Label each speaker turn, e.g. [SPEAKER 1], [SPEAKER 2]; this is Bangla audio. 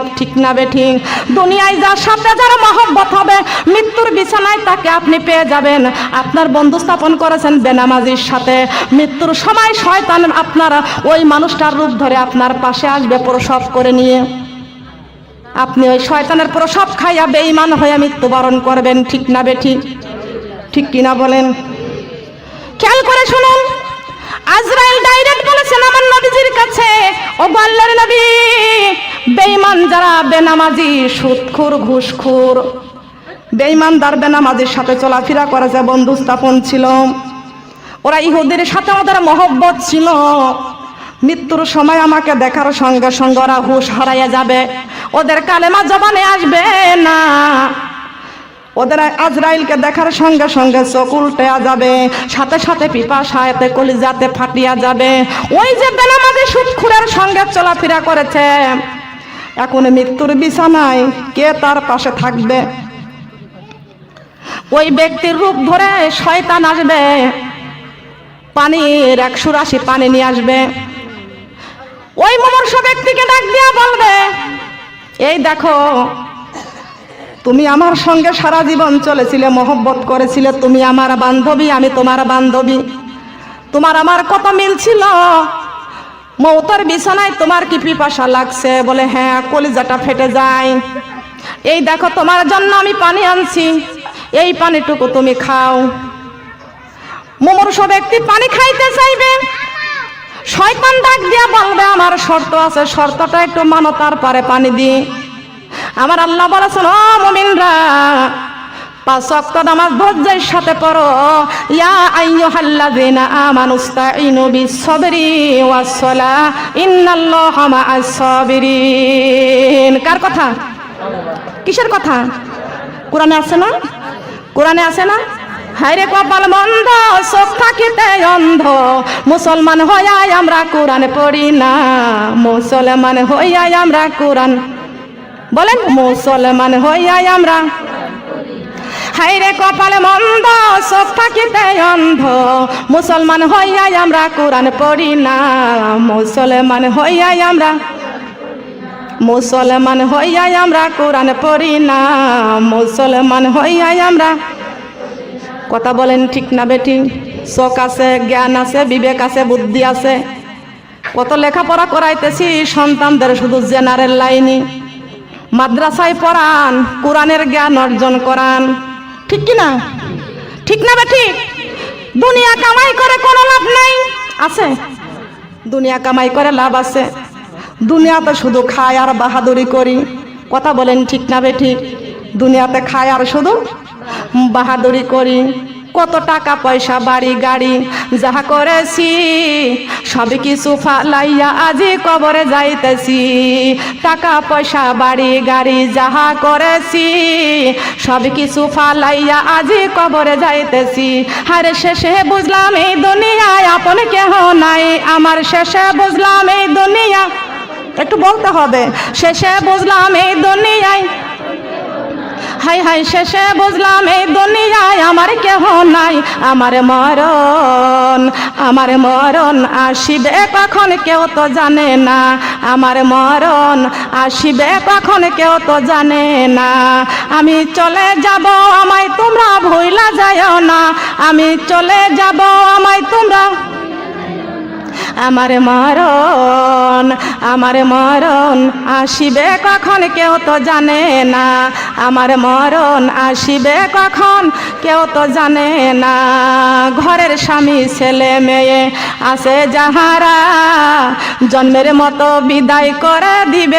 [SPEAKER 1] কেয়ামত ঠিক না বেঠিক দুনিয়ায় যার সাথে যার মহব্বত হবে, মৃত্যুর বিছানায় তাকে আপনি পেয়ে যাবেন। আপনার বন্ধু স্থাপন করেছেন বেনামাজির সাথে। মৃত্যুর সময় শয়তান আপনার ওই মানুষটার রূপ ধরে আপনার পাশে আসবে প্রসব করে নিয়ে। আপনি ওই শয়তানের প্রসব খাইয়া বেঈমান হয়ে মৃত্যুবরণ করবেন, ঠিক না বেঠিক ঠিক? কিনা বলেন? খেয়াল করে যারা বেনামাজি সুদখোর ঘুষখোর, বেঈমানদার বেনামাজির সাথে চলাফেরা করেছে বন্ধু স্থাপন ছিল, ওরা ইহুদের সাথে ওদের মহব্বত ছিল। মৃত্যুর সময় আমাকে দেখার সঙ্গে সঙ্গে ওরা হুশ হারাইয়া যাবে। ওদের কালেমা জবানে আসবে না। ওদের আজরাইলকে দেখার সঙ্গে সঙ্গে চোখ উল্টে যাবে। সাথে সাথে পিপা পিপাসায়তে, কলিজাতে ফাটিয়া যাবে। ওই যে বেনামাজি, সুৎখুরের সঙ্গে চলাফেরা করেছে এখন মৃত্যুর বিছানায় কে তার পাশে থাকবে? ওই ব্যক্তির রূপ ধরে শয়তান আসবে। পানির একশো রাশি পানি নিয়ে আসবে। ওই মমর্ষ ব্যক্তিকে ডাক দিয়া বলবে, এই দেখো, তুমি আমার সঙ্গে সারা জীবন চলেছিলে, মহব্বত করেছিলে। তুমি আমার বান্ধবী, আমি তোমার বান্ধবী। তোমার আমার কত মিল ছিল? মৌতার বিছানায় তোমার কি পিপাসা লাগছে? বলে হ্যাঁ কলিজাটা ফেটে যায়। এই দেখো, তোমার জন্য আমি পানি আনছি। এই পানিটুকু তুমি খাও। মুমূর্ষ ব্যক্তি পানি খাইতে চাইবে। শয়তান ডাক দিয়া বলবে, আমার শর্ত আছে, শর্তটা একটু মানো, তারপরে পানি দি। আমার আল্লাহ বলেছেন, ও মুমিনরা পাঁচ ওয়াক্ত নামাজ ধৈর্যের সাথে পড়ো। ইয়া আইয়ুহাল্লাযিনা আমানুস্তাঈনু বিস-সাবরি ওয়াস-সালাহ ইন্নাল্লাহা মা'আস-সাবিরিন কার কথা? কিসের কথা? কোরআনে আছে না? কোরআনে আছে না? হাইরে কপাল বন্ধ, চোখ থাকিতে অন্ধ। মুসলমান হইয়াই আমরা কোরআন পড়ি না। মুসলমান হইয়াই আমরা কোরআন বলেন, মুসলমান হইয়াই আমরা হাইরে কপাল মন্দ, চোখ থাকিতে অন্ধ। মুসলমান হইয়াই আমরা কোরআন পড়ি না। মুসলমান হইয়াই আমরা, মুসলমান হইয়াই আমরা কোরআন পড়ি না। মুসলমান হইয়াই আমরা, কথা বলেন ঠিক না বেটি? চোখ আছে, জ্ঞান আছে, বিবেক আছে, বুদ্ধি আছে। কত লেখাপড়া করাইতেছি, সন্তানদের শুধু জেনারেল লাইনি। মাদ্রাসায় পড়ান, কোরআনের জ্ঞান অর্জন করান। ঠিক কি না ঠিক না বেটি দুনিয়া কামাই করে কোনো লাভ নাই। আছে? দুনিয়া কামাই করে লাভ আছে। দুনিয়াতে শুধু খায় আর বাহাদুরি করি। কথা বলেন ঠিক না ঠিক দুনিয়াতে খায় আর শুধু বাহাদুরি করি। কত টাকা পয়সা, বাড়ি, গাড়ি, যাহা করেছি, সব কিছু ফালাইয়া আজি কবরে যাইতেছি। টাকা পয়সা, বাড়ি, গাড়ি, যাহা করেছি, সব কিছু ফালাইয়া আজি কবরে যাইতেছি। হারে শেষে বুঝলাম এই দুনিয়ায় আপন কেহ নাই। আমার শেষে বুঝলাম এই দুনিয়া, একটু বলতে হবে, শেষে বুঝলাম এই দুনিয়ায়। হাই হাই শেষে বুঝলাম এই দুনিয়ায় আমার মরণ আমার মরণ আসিবে কখন কেউ তো জানে না। আমার মরণ আসিবে কখন কেউ তো জানে না। আমি চলে যাব, আমায় তোমরা ভুইলা যায় না। আমি চলে যাব, আমায় তোমরা আমার মরণ আমার মরণ আসিবে কখন কেউ তো জানে না। আমার মরণ আসিবে কখন কেউ তো জানে না। ঘরের স্বামী, ছেলে, মেয়ে আছে যাহারা, জন্মের মতো বিদায় করে দিবেন